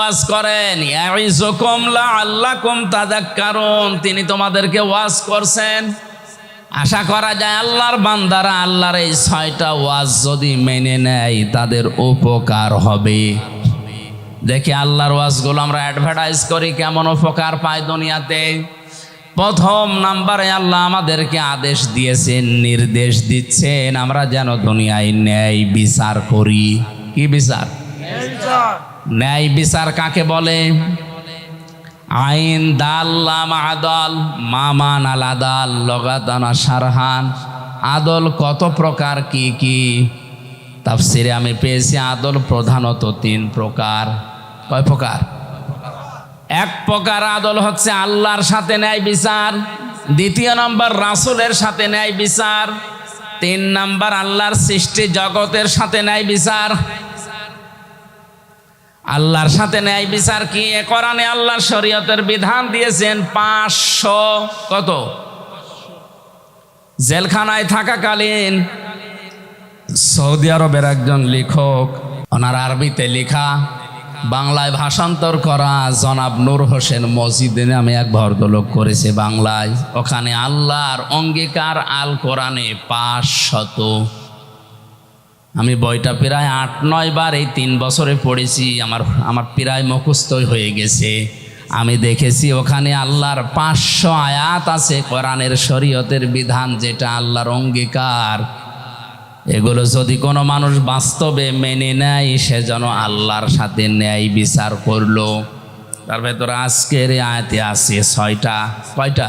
ওয়াজ করেন তাযাক্কারুন, তিনি তোমাদেরকে ওয়াজ করছেন। আশা করা যায় আল্লাহর বান্দারা আল্লাহর এই ছয়টা ওয়াজ যদি মেনে নেয়, তাদের উপকার হবে। দেখি আল্লাহর ওয়াজগুলো আমরা অ্যাডভার্টাইজ করি, কেমন উপকার পায় দুনিয়াতে। প্রথম নাম্বারে আল্লাহ আমাদেরকে আদেশ দিয়েছেন, নির্দেশ দিচ্ছেন, আমরা যেন দুনিয়ায় ন্যায় বিচার করি। কি বিচার। ন্যায় বিচার কাকে বলে? আইন দাল্লাম আদল মামান আল আদাল লগাদানা সারহান। আদল কত প্রকার, কি কি? তাফসিরে আমি পেয়েছি আদল প্রধানত তিন প্রকার। কয় প্রকার? এক প্রকার আদল হচ্ছে আল্লাহর সাথে ন্যায় বিচার, দ্বিতীয় নম্বর রাসূলের সাথে ন্যায় বিচার, তিন নম্বর আল্লাহর সৃষ্টি জগতের সাথে ন্যায় বিচার আল্লাহর সাথে ন্যায় বিচার কি? এ কোরআনে আল্লাহর শরীয়তের বিধান দিয়েছেন পাঁচশো কত? জেলখানায় থাকাকালীন সৌদি আরবের একজন লেখক, ওনার আরবিতে লেখা, বাংলায় ভাষান্তর করা জনাব নূর হোসেন মসজিদে নামে এক ভদ্রলোক করেছে বাংলায়। ওখানে আল্লাহর অঙ্গীকার আল কোরআনে পাঁচ শত আমি বইটা প্রায় আট, নয় বার এই তিন বছরে পড়েছি, আমার আমার প্রায় মুখস্থই হয়ে গেছে। আমি দেখেছি ওখানে আল্লাহর পাঁচশো আয়াত আছে কোরআনের শরীয়তের বিধান যেটা আল্লাহর অঙ্গীকার। এগুলো যদি কোনো মানুষ বাস্তবে মেনে নেয়, সে যেন আল্লাহর সাথে ন্যায় বিচার করল। তার ভেতরে আজকের আয়াতে আছে ছয়টা, কয়টা?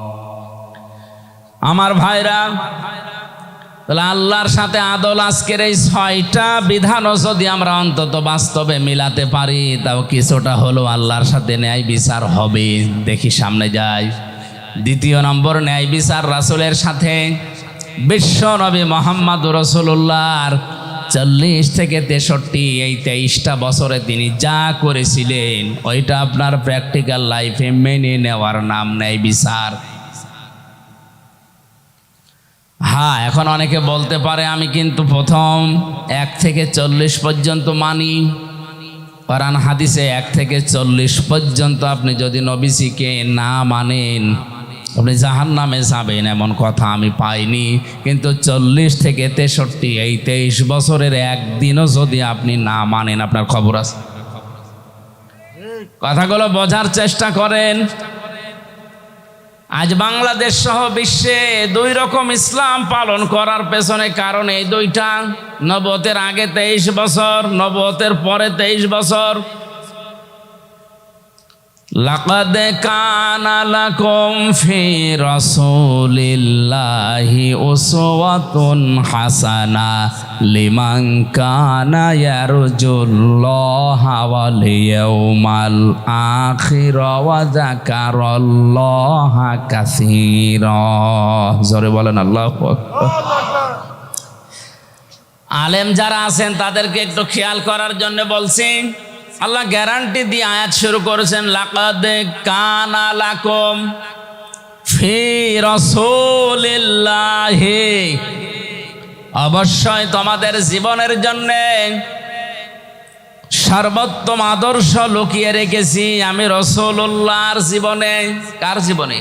আমার ভাইরা, তাহলে আল্লাহর সাথে আদল আজকের এই ছয়টা বিধানও যদি আমরা অন্তত বাস্তবে মিলাতে পারি, তাও কিছুটা হলো আল্লাহর সাথে ন্যায় বিচার হবে। দেখি সামনে যাই। দ্বিতীয় নম্বর, ন্যায় বিচার রাসুলের সাথে। বিশ্ব নবী মোহাম্মদ রসুল্লাহর চল্লিশ থেকে তেষট্টি, এই তেইশটা বছরে তিনি যা করেছিলেন, ওইটা আপনার প্র্যাকটিক্যাল লাইফে মেনে নেওয়ার নাম ন্যায় বিচার। হ্যাঁ এখন অনেকে বলতে পারে আমি কিন্তু প্রথম এক থেকে চল্লিশ পর্যন্ত মানি। কোরআন হাদিসে এক থেকে চল্লিশ পর্যন্ত আপনি যদি নবীজিকে না মানেন, আপনি জাহান নামে যাবেন এমন কথা আমি পাইনি। কিন্তু চল্লিশ থেকে তেষট্টি, এই তেইশ বছরের একদিনও যদি আপনি না মানেন, আপনার খবর আছে? কথাগুলো বোঝার চেষ্টা করেন। আজ বাংলাদেশ সহ বিশ্বে দুই রকম ইসলাম পালন করার পেছনে কারণ এই দুইটা। নবতের আগে তেইশ বছর, নবতের পরে তেইশ বছর। লাকাদ কানা লাকুম ফি রাসূলিল্লাহি উসওয়াতুন হাসানা লিমান কানা ইয়ারজুল্লাহা ওয়াল ইয়াউমাল আখির ওয়া যাকারাল্লাহা কাসীরা। জোরে বলেন আল্লাহু আলেম যারা আছেন তাদেরকে একটু খেয়াল করার জন্য বলছি আল্লাহ গ্যারান্টি দিয়ে আয়াত শুরু করেছেন, লাকাদ কানা লাকুম ফি রাসূলিল্লাহি। অবশ্যই তোমাদের জীবনের জন্য সর্বোত্তম আদর্শ লুকিয়ে রেখেছি আমি রসুল্লাহর জীবনে। কার জীবনে?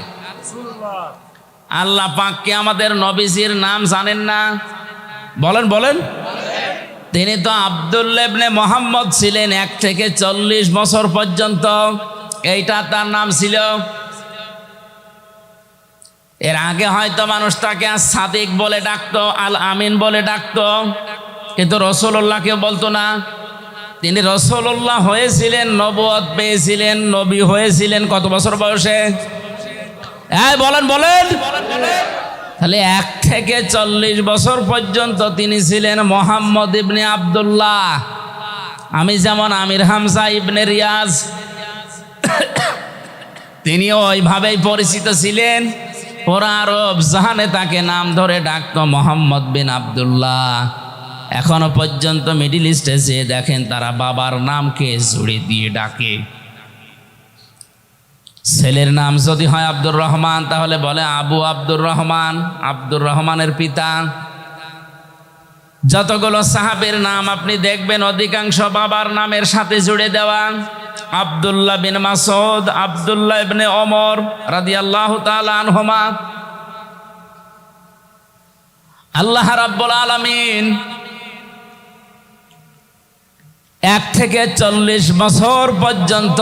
আল্লাহ পাককে আমাদের নবীজির নাম জানেন না? বলেন বলেন। তিনি তো আবদুল্লেবনে মোহাম্মদ ছিলেন এক থেকে চল্লিশ বছর পর্যন্ত। এইটা তার নাম ছিল। এর আগে হয়তো মানুষ তাকে সাদিক বলে ডাকতো, আল আমিন বলে ডাকতো, কিন্তু রসুল্লাহকে বলতো না। তিনি রসুল্লাহ হয়েছিলেন নবদ পেয়েছিলেন, নবী হয়েছিলেন কত বছর বয়সে? হ্যাঁ বলেন বলেন। তাহলে এক থেকে চল্লিশ বছর পর্যন্ত তিনি ছিলেন মোহাম্মদ ইবনে আবদুল্লাহ। আমি যেমন আমির হামজা ইবনে রিয়াজ তিনি ওইভাবেই পরিচিত ছিলেন। ওরা আরব জাহানে তাকে নাম ধরে ডাকত মোহাম্মদ বিন আবদুল্লাহ। এখনও পর্যন্ত মিডিল ইস্টে যে দেখেন তারা বাবার নামকে জুড়ে দিয়ে ডাকে। ছেলের নাম যদি হয় আব্দুর রহমান, তাহলে বলে আবু আব্দুর রহমান, আব্দুর রহমানের পিতা। যতগুলো সাহাবের নাম আপনি দেখবেন, অধিকাংশ বাবার নামের সাথে জুড়ে দেওয়া। আব্দুল্লাহ বিন মাসুদ আব্দুল্লাহ ইবনে ওমর রাদিয়াল্লাহু তাআলা আনহুমা। আল্লাহ রাব্বুল আলামিন এক থেকে চল্লিশ বছর পর্যন্ত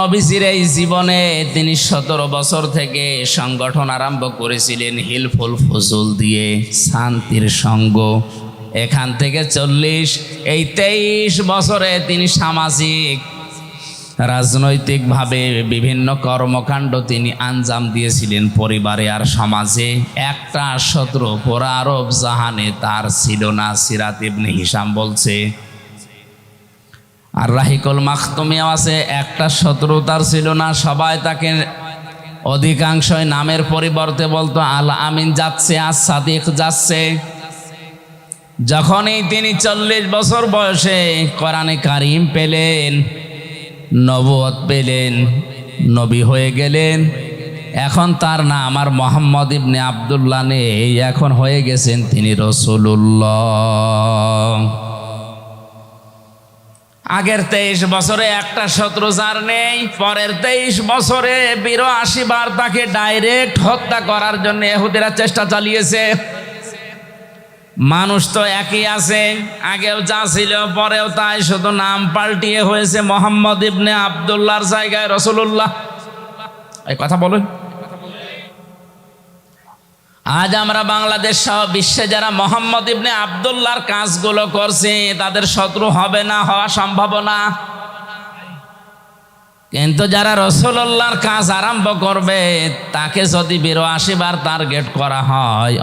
নবীজির এই জীবনে তিনি সতেরো বছর থেকে সংগঠন আরম্ভ করেছিলেন হিলফুল ফজুল দিয়ে শান্তির সঙ্গ। এখান থেকে চল্লিশ, এই তেইশ বছরে তিনি সামাজিক, রাজনৈতিকভাবে বিভিন্ন কর্মকাণ্ড তিনি আঞ্জাম দিয়েছিলেন পরিবারে আর সমাজে। একটা শত্রু পোরা আরব জাহানে তার ছিল না, সিরাত ইবনে হিসাম বলছে। আর রাহিকুল মাখতুমিয়াও আছে, একটা শত্রুতার ছিল না, সবাই তাকে অধিকাংশই নামের পরিবর্তে বলতো, আল আমিন যাচ্ছে আর সাদিক যাচ্ছে। যখনই তিনি চল্লিশ বছর বয়সে কোরআনে কারিম পেলেন নবত পেলেন, নবী হয়ে গেলেন, এখন তার নাম আর মোহাম্মদ ইবনে আবদুল্লাহ নেই, এখন হয়ে গেছেন তিনি রসুল্লাহ আগের তেইশ বছরে একটা শত্রু যার নেই, পরের তেইশ বছরে বিরাশি বার তাকে ডাইরেক্ট হত্যা করার জন্য এহুদিরা চেষ্টা চালিয়েছে। মানুষ তো একই আছে, আগেও যা ছিল, পরেও তাই, শুধু নাম পাল্টিয়ে হয়েছে মোহাম্মদ ইবনে আবদুল্লাহর জায়গায় রসুল্লাহ এই কথা বলুন। আজ আমরা বাংলাদেশ সহ বিশ্বে যারা মোহাম্মদ ইবনে আবদুল্লাহর কাজগুলো করছে, তাদের শত্রু হবে না, হওয়া সম্ভাবনা। কিন্তু যারা রসুল্লাহর কাজ আরম্ভ করবে, তাকে যদি বিরাশি বার টার্গেট করা হয়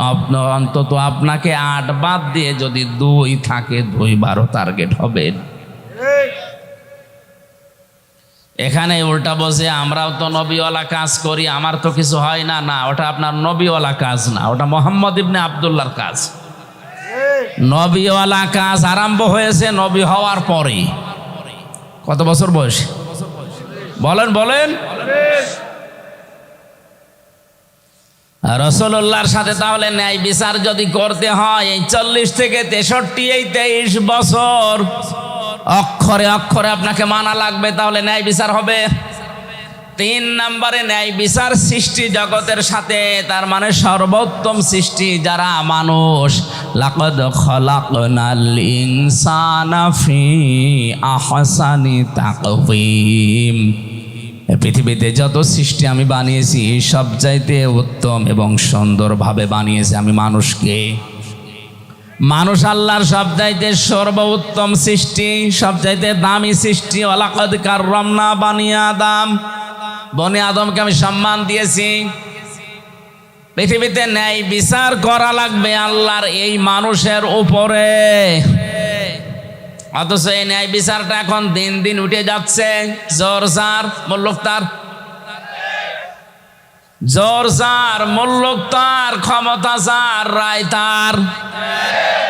অন্তত আপনাকে আট বাদ দিয়ে যদি দুই থাকে দুই বারও টার্গেট হবে এখানে উল্টা বসে আমরাও তো নবীওয়ালা কাজ করি, আমার তো কিছু হয় না। না, ওটা আপনার নবীওয়ালা কাজ না, ওটা মোহাম্মদ ইবনে আবদুল্লার কাজ। নবীওয়ালা কাজ আরম্ভ হয়েছে নবী হওয়ার পরে কত বছর বয়স? বলেন বলেন। রসল্লাহর সাথে তাহলে ন্যায় বিচার যদি করতে হয়, এই চল্লিশ থেকে তেষট্টি, এই তেইশ বছর। অক্ষরে অক্ষরে আপনাকে মানা লাগবে, তাহলে ন্যায় বিচার হবে। তিন নম্বরে ন্যায় বিচার সৃষ্টি জগতের সাথে, তার মানে সর্বোত্তম সৃষ্টি যারা মানুষ। লাকদ খলাকনাল ইনসানা ফি আহসানি পৃথিবীতে যত সৃষ্টি আমি বানিয়েছি সব চাইতে উত্তম এবং সুন্দরভাবে বানিয়েছি আমি মানুষকে। মানুষ আল্লাহর সব চাইতে সর্বোত্তম সৃষ্টি সব চাইতে দামি সৃষ্টি অলাকদ কাররামনা বানিয়া দাম বনে আদমকে আমি সম্মান দিয়েছি। পৃথিবীতে ন্যায় বিচার করা লাগবে আল্লাহর এই মানুষের উপরে। অথচ এই ন্যায় বিচারটা এখন দিন দিন উঠে যাচ্ছে। জোর জার মল্লক তার জোর জার মল্লক তার, ক্ষমতা যার, রায় তার।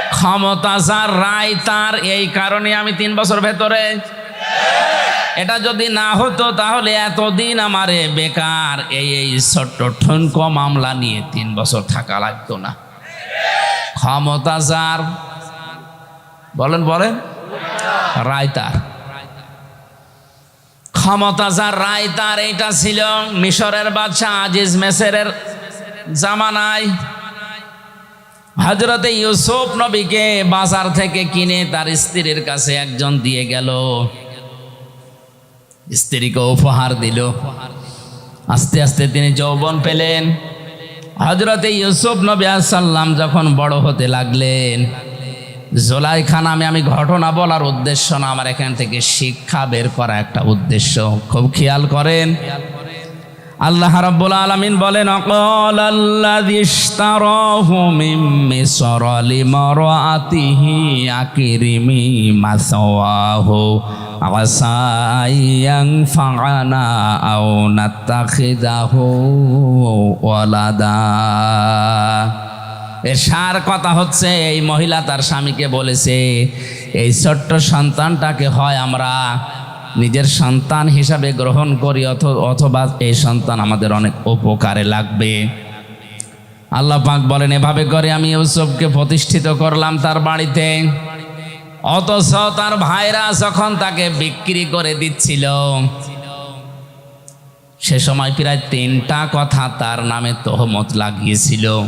ক্ষমতা যার, রায় তার, এই কারণে আমি তিন বছর ভেতরে। এটা যদি না হতো তাহলে এতদিন আমারে বেকার, এই এই ছোট্ট ঠুনকো মামলা নিয়ে তিন বছর থাকা লাগতো না। ক্ষমতা যার, বলেন বলেন। রায় তার। ক্ষমতা যার রায় তার এইটা ছিল। মিশরের বাদশাহ আজিজ মেসেরের জামানায়। হজরতে ইউসুফ নবীকে বাজার থেকে কিনে তার স্ত্রীর কাছে একজন দিয়ে গেল। স্ত্রীকে উপহার দিল। আস্তে আস্তে তিনি যৌবন পেলেন। হজরতে ইউসুফ নবী সাল্লাম যখন বড় হতে লাগলেন জোলাইখা নামে আমি ঘটনা বলার উদ্দেশ্য না, আমার এখান থেকে শিক্ষা বের করা একটা উদ্দেশ্য। খুব খেয়াল করেন। আল্লাহ রাব্বুল আলামিন বলেন, অকল আল্লাযী ইশতারাহু মিন মিসর লিমারাতিহি আকরিমি মাসাওয়াহু আসা ইয়ানফা'না আও নাত্তাখিযাহু ওয়ালাদা। এর সার কথা হচ্ছে, এই মহিলা তার স্বামীকে বলেছে, এই ছোট্ট সন্তানটাকে হয় আমরা নিজের সন্তান হিসাবে গ্রহণ করি, অথ- অথবা এই সন্তান আমাদের অনেক উপকারে লাগবে। আল্লাহ পাক বলেন, এভাবে করে আমি ইউসুফকে প্রতিষ্ঠিত করলাম তার বাড়িতে। অথচ তার ভাইরা যখন তাকে বিক্রি করে দিচ্ছিল, সে সময় প্রায় তিনটা কথা তার নামে তহমত লাগিয়েছিল।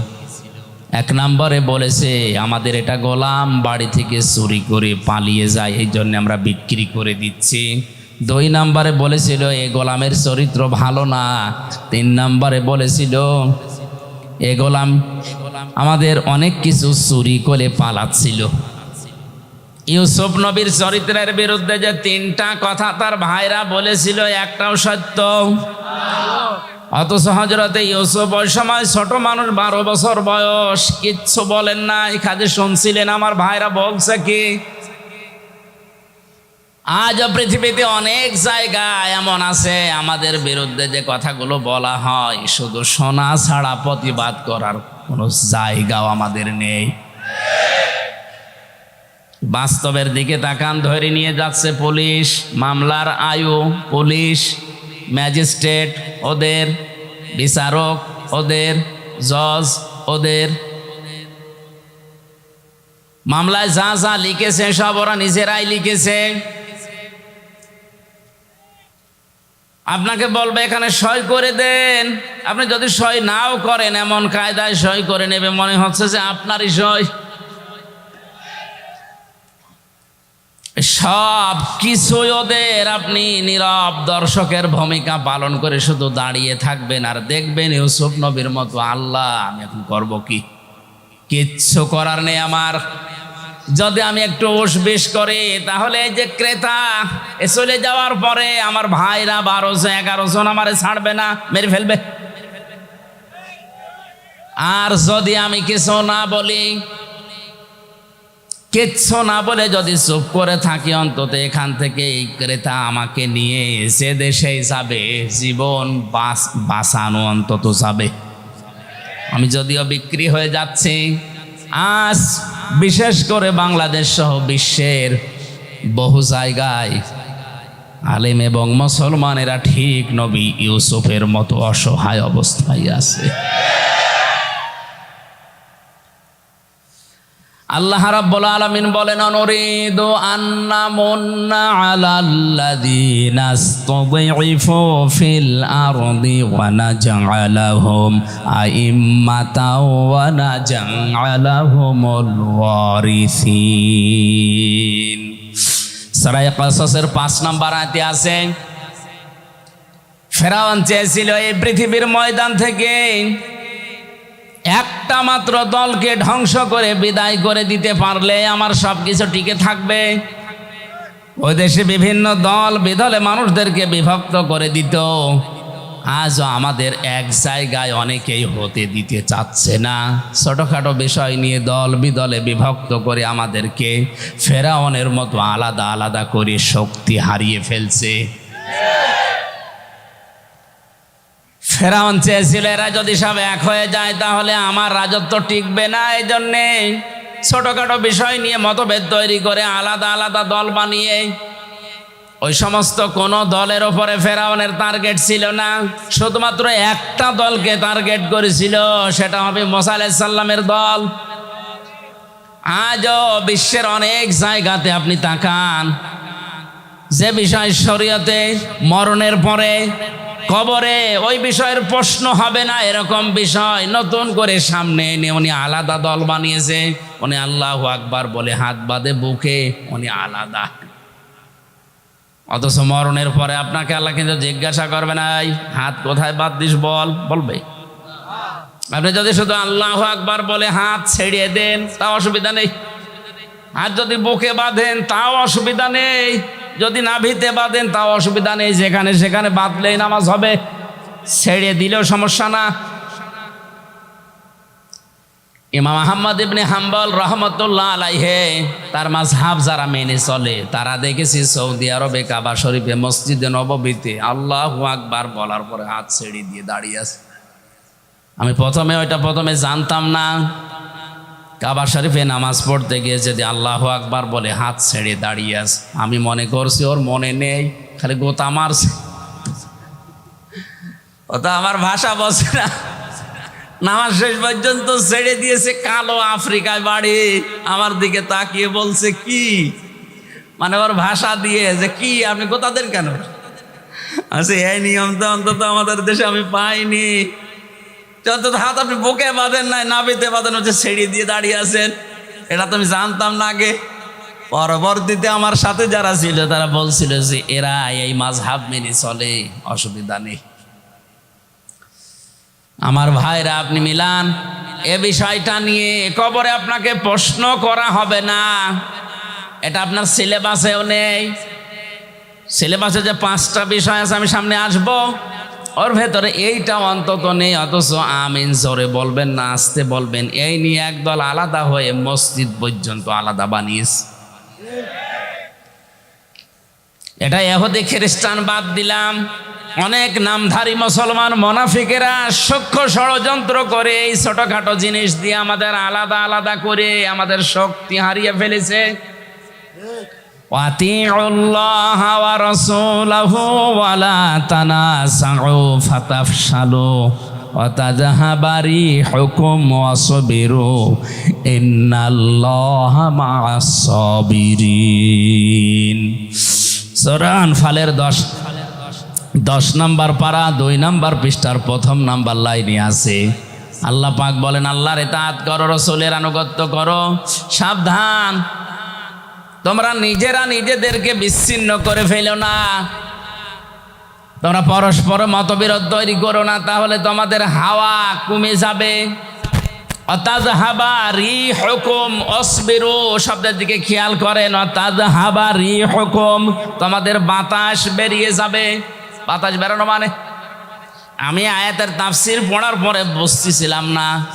এক নম্বরে বলেছে, আমাদের এটা গোলাম, বাড়ি থেকে চুরি করে পালিয়ে যায়, এই জন্য আমরা বিক্রি করে দিচ্ছি। দুই নম্বরে বলেছিল, এ গোলামের চরিত্র ভালো না। তিন নম্বরে বলেছিল, এ গোলাম, আমাদের অনেক কিছু চুরি করে পালাচ্ছিল। ইউসুফ নবীর চরিত্রের বিরুদ্ধে যে তিনটা কথা তার ভাইরা বলেছিল, একটাও সত্য। অথচ হজরতে ইউসুফ ওই সময় ছোট মানুষ বারো বছর বয়স, কিচ্ছু বলেন নাই খালি শুনছিলেন আমার ভাইরা বলছে কি? আজ পৃথিবীতে অনেক জায়গায় এমন আছে, আমাদের বিরুদ্ধে যে কথাগুলো বলা হয়, শুধু শোনা ছাড়া প্রতিবাদ করার কোনো জায়গাও আমাদের নেই। বাস্তবের দিকে তাকান, ধরে নিয়ে যাচ্ছে পুলিশ, মামলার আয়ু, পুলিশ ম্যাজিস্ট্রেট ওদের, বিচারক ওদের, জজ ওদের। মামলায় যা যা লিখেছে সব ওরা নিজেরাই লিখেছে। আপনাকে বলবে, এখানে সই করে দেন। আপনি যদি সই নাও করেন, এমন কায়দায় সই করে নেবে, মনে হচ্ছে যে আপনারই সই। সব কিছু ওদের। আপনি নীরব দর্শকের ভূমিকা পালন করে শুধু দাঁড়িয়ে থাকবেন আর দেখবেন ইউসুফ নবীর মতো, আল্লাহ, আমি এখন করব কি? কিচ্ছু করার নেই আমার। যদি আমি একটু বেশ করি, তাহলে এই যে ক্রেতা, এ চলে যাওয়ার পরে আমার ভাইরা বারো জন, এগারো জন আমারে ছাড়বে না, মেরে ফেলবে। আর যদি আমি কিছু না বলি কিচ্ছু না বলে যদি চুপ করে থাকি, অন্তত এখান থেকে এই ক্রেতা আমাকে নিয়ে সে দেশে যাবে। জীবন বাস বাঁচানো অন্তত যাবে। আমি যদিও বিক্রি হয়ে যাচ্ছি, আজ বিশেষ করে বাংলাদেশ সহ বিশ্বের বহু জায়গায় আলেম এবং মুসলমানেরা ঠিক নবী ইউসুফের মতো অসহায় অবস্থায় আছে। আল্লাহ রাব্বুল আলামিন বলেন, অনুরিদু আন্না মুন্না আলাল্লাযীনা ইসতাযইফু ফিল আরদি ওয়া নাজআলাহুম আইম্মাতাও ওয়া নাজআলাহুমুল ওয়ারিসিন। সূরা কাসাসের 5 নম্বর আয়াতে আছে ফেরাউন চেয়েছিল এই পৃথিবীর ময়দান থেকে একটা মাত্র দলকে ধ্বংস করে বিদায় করে দিতে পারলে আমার সব কিছু টিকে থাকবে। ওই দেশে বিভিন্ন দল, বিদলে মানুষদেরকে বিভক্ত করে দিত। আজও আমাদের এক জায়গায় অনেকেই হতে দিতে চাচ্ছে না। ছোটোখাটো বিষয় নিয়ে দল, বিদলে বিভক্ত করে আমাদেরকে ফেরাউনের মতো আলাদা আলাদা করে শক্তি হারিয়ে ফেলছে। ফেরাউন চেয়েছিল, এরা যদি সব এক হয়ে যায় তাহলে আমার রাজত্ব টিকবে না। এই জন্যে ছোটোখাটো বিষয় নিয়ে মতভেদ তৈরি করে আলাদা আলাদা দল বানিয়ে ওই সমস্ত কোন দলের ওপরে ফেরাউনের টার্গেট ছিল না। শুধুমাত্র একটা দলকে টার্গেট করেছিল, সেটা হবে মোসা আলাইসাল্লামের দল। আজও বিশ্বের অনেক জায়গাতে আপনি তাকান, যে বিষয় শরীয়তে মরণের পরে কবরে ওই বিষয়ের প্রশ্ন হবে না, এরকম বিষয় নতুন করে সামনে এনে উনি আলাদা দল বানিয়েছে। উনি আল্লাহ আকবার বলে হাত বাঁধে বুকে, উনি আলাদা। অথচ মরণের পরে আপনাকে আল্লাহ কিন্তু জিজ্ঞাসা করবে না হাত কোথায় বাদ দিস বল? বলবে। আপনি যদি শুধু আল্লাহ আকবার বলে হাত ছেড়িয়ে দেন, তা অসুবিধা নেই। আর যদি বুকে বাঁধেন, তাও অসুবিধা নেই। যদি নাভিতে বাঁধেন তাও অসুবিধা নেই, যেখানে সেখানে বাঁধলেই নামাজ হবে। ছেড়ে দিলেও সমস্যা না। ইমাম আহম্মদ ইবনে হাম্বল রহমতুল্লাহ আলাইহে, তার মাঝহাব যারা মেনে চলে, তারা দেখেছি সৌদি আরবে কাবা শরীফে মসজিদে নববীতে আল্লাহ আকবার বলার পরে হাত ছেড়ে দিয়ে দাঁড়িয়ে আছে। আমি প্রথমে, ওইটা প্রথমে জানতাম না। কাবা শরীফে নামাজ পড়তে গিয়ে যদি আল্লাহ আকবার বলে, হাত ছেড়ে দাঁড়িয়ে আছে আমি মনে করছি ওর মনে নেই, খালি গোতা মারছে। ও তো আমার ভাষা বসে না। নামাজ শেষ পর্যন্ত ছেড়ে দিয়েছে কালো আফ্রিকায় বাড়ি। আমার দিকে তাকিয়ে বলছে, কি? মানে ওর ভাষা দিয়ে যে, কি? আপনি কোথাদের কেন? আছে এই নিয়ম তো অন্তত আমাদের দেশে আমি পাইনি। হাত আপনি বুকে বাঁধেন নাই নাবিতে বাঁধেন হচ্ছে ছেড়ে দিয়ে দাঁড়িয়ে আছেন। এটা তো আমি জানতাম না আগে। পরবর্তীতে আমার সাথে যারা ছিল, তারা বলছিল যে এরা এই মাঝহাব মেনে চলে, অসুবিধা নেই। আমার ভাইরা, আপনি মিলান, এ বিষয়টা নিয়ে কবরে আপনাকে প্রশ্ন করা হবে না। এটা আপনার সিলেবাসেও নেই। সিলেবাসে যে পাঁচটা বিষয় আছে, আমি সামনে আসব। ওর ভেতরে এইটা অন্তত নেই, অথচ আমিন জোরে বলবেন না, আসতে বলবেন। এই নিয়ে একদল আলাদা হয়ে মসজিদ পর্যন্ত আলাদা বানিয়েছে। এটা এহদি খ্রিস্টান বাদ দিলাম। অনেক নামধারী মুসলমান মনাফিকেরা সূক্ষ্ম ষড়যন্ত্র করে এই ছোটখাটো জিনিস দিয়ে আমাদের আলাদা আলাদা করে আমাদের শক্তি হারিয়ে ফেলেছে। وَأَطِيعُوا اللَّهَ وَرَسُولَهُ وَلَا تَنَازَعُوا فَتَفْشَلُوا وَتَذْهَبَ رِيحُكُمْ وَاصْبِرُوا إِنَّ اللَّهَ مَعَ الصَّابِرِينَ সূরা আনফালের 10 দশ নাম্বার পারা দুই নাম্বার পৃষ্ঠার প্রথম নাম্বার লাইনে আছে আল্লাহ পাক বলেন আল্লাহর এতাত করো রসুলের আনুগত্য করো সাবধান তোমরা নিজেরা নিজেদেরকে বিচ্ছিন্ন করে ফেলো না। তোমরা পরস্পর মতবিরোধ তৈরি করো না, তাহলে তোমাদের হাওয়া কমে যাবে। হাবা দিকে খেয়াল হাবা তোমাদের বাতাস বেরিয়ে যাবে। বাতাস বেরোনো মানে? আমি আয়াতের তাফসির পড়ার পরে বসতেছিলাম না।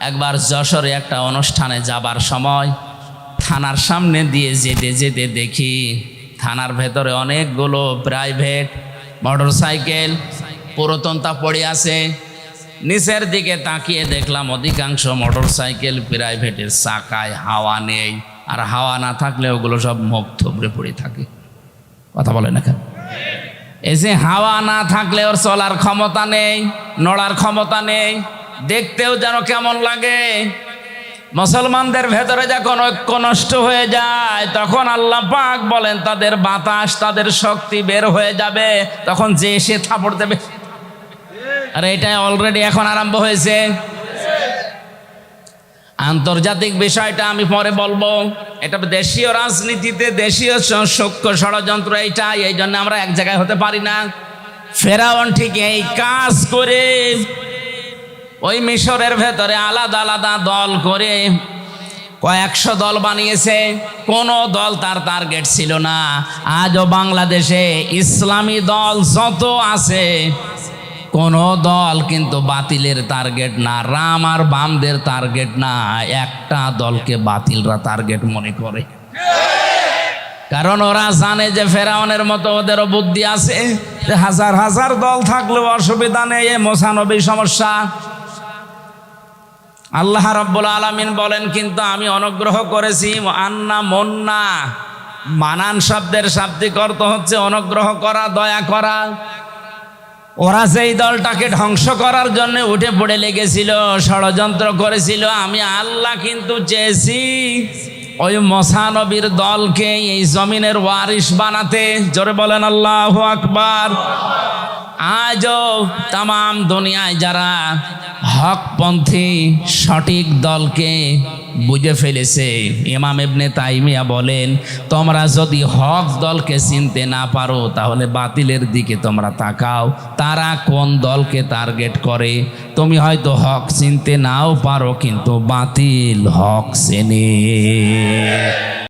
একবার যশোরে একটা অনুষ্ঠানে যাবার সময় থানার সামনে দিয়ে যেতে যেতে দেখি থানার ভেতরে অনেকগুলো প্রাইভেট মোটর সাইকেল পুরাতনতা পড়ে আছে। নিচের দিকে তাকিয়ে দেখলাম অধিকাংশ মোটর সাইকেল প্রাইভেটের চাকায় হাওয়া নেই। আর হাওয়া না থাকলে ওগুলো সব মুখ থুবড়ে পড়ে থাকে। কথা বলে না এই যে হাওয়া না থাকলে ওর চলার ক্ষমতা নেই, নড়ার ক্ষমতা নেই, দেখতেও যেন কেমন লাগে। মুসলমানদের ভেতরে যখন ঐক্য নষ্ট হয়ে যায়, তখন আল্লাহ পাক বলেন, তাদের বাতাস, তাদের শক্তি বের হয়ে যাবে। তখন যে এসে থাপড় দেবে। আর, এটা অলরেডি এখন আরম্ভ হয়েছে। আন্তর্জাতিক বিষয়টা আমি পরে বলব। এটা দেশীয় রাজনীতিতে দেশীয় সূক্ষ্ম ষড়যন্ত্র এইটা এই জন্য আমরা এক জায়গায় হতে পারি না। ফেরাউন ঠিক এই কাজ করে ওই মিশরের ভেতরে আলাদা আলাদা দল করে কয়েকশো দল বানিয়েছে। কোনো দল তার টার্গেট ছিল না। আজও বাংলাদেশে ইসলামী দল যত আছে, কোনো দল কিন্তু বাতিলের টার্গেট না। রাম আর বামদের টার্গেট না। একটা দলকে বাতিলরা টার্গেট মনে করে। কারণ ওরা জানে যে ফেরাউনের মতো ওদেরও বুদ্ধি আছে। হাজার হাজার দল থাকলেও অসুবিধা নেই মোসানবী সমস্যা। আল্লাহ রব্বুল আলমিন বলেন, কিন্তু আমি অনুগ্রহ করেছি, আন্না মন্না। মানান শব্দের শাব্দিক অর্থ হচ্ছে অনুগ্রহ করা, দয়া করা। ওরা যেই দলটাকে ধ্বংস করার জন্য উঠে পড়ে লেগেছিল, ষড়যন্ত্র করেছিল, আমি আল্লাহ কিন্তু চেয়েছি ওই মশানবীর দলকে এই জমিনের ওয়ারিস বানাতে। জোরে বলেন, আল্লাহ আকবার। আজও তাম দুনিয়ায় যারা হকপন্থী সঠিক দলকে বুঝে ফেলেছে। ইমাম ইবনে তাইমিয়া বলেন, তোমরা যদি হক দলকে চিনতে না পারো, তাহলে বাতিলের দিকে তোমরা তাকাও। তারা কোন দলকে টার্গেট করে? তুমি হয়তো হক চিনতে নাও পারো, কিন্তু বাতিল হক চেনে।